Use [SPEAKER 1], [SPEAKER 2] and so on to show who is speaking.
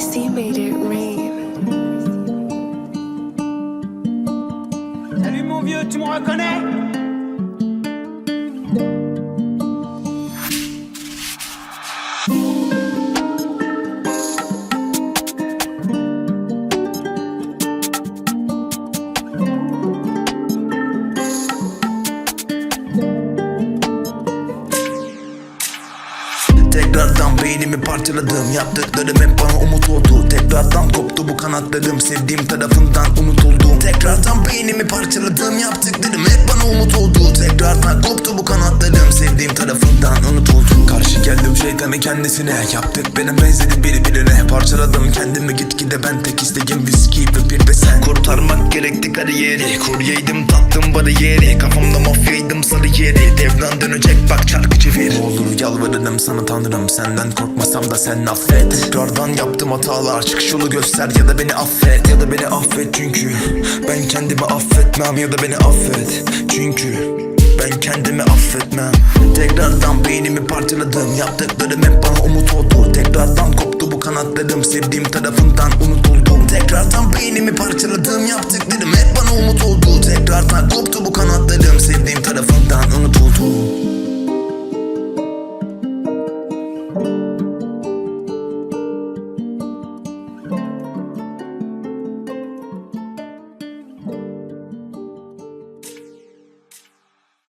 [SPEAKER 1] Tracy made it rain.
[SPEAKER 2] Salut mon vieux, tu me reconnais
[SPEAKER 3] Tekrardan beynimi parçaladım. Yaptıklarım hep bana umut oldu. Tekrardan koptu bu kanatlarım. Sevdiğim tarafından unutuldum. Tekrardan beynimi parçaladım. Yaptıklarım hep bana umut oldu. Tekrardan koptu bu kanatlarım. Sevdiğim tarafından unutuldum. Karşı geldim şeytanı kendisine. Yaptık benim benzeri birbirine. Parçaladım kendimi gitgide ben tek isteğim viski ve bir de sen. Kurtarmak gerekti kariyeri. Kuryeydim tattım bariyeri. Sarı Devran dönecek bak çarkı çevir. Olur yalvarırım sana tanrım Senden korkmasam da sen affet. Tekrardan yaptım hatalar Çıkış yolu göster ya da beni affet. Ya da beni affet çünkü Ben kendimi affetmem ya da beni affet Çünkü ben kendimi affetmem. Tekrardan beynimi parçaladım Yaptıklarım hep bana umut oldu. Tekrardan koptu bu kanatlarım Sevdiğim tarafından unutuldum. Tekrardan beynimi parçaladım Yaptıklarım hep bana umut oldu. Tekrardan koptu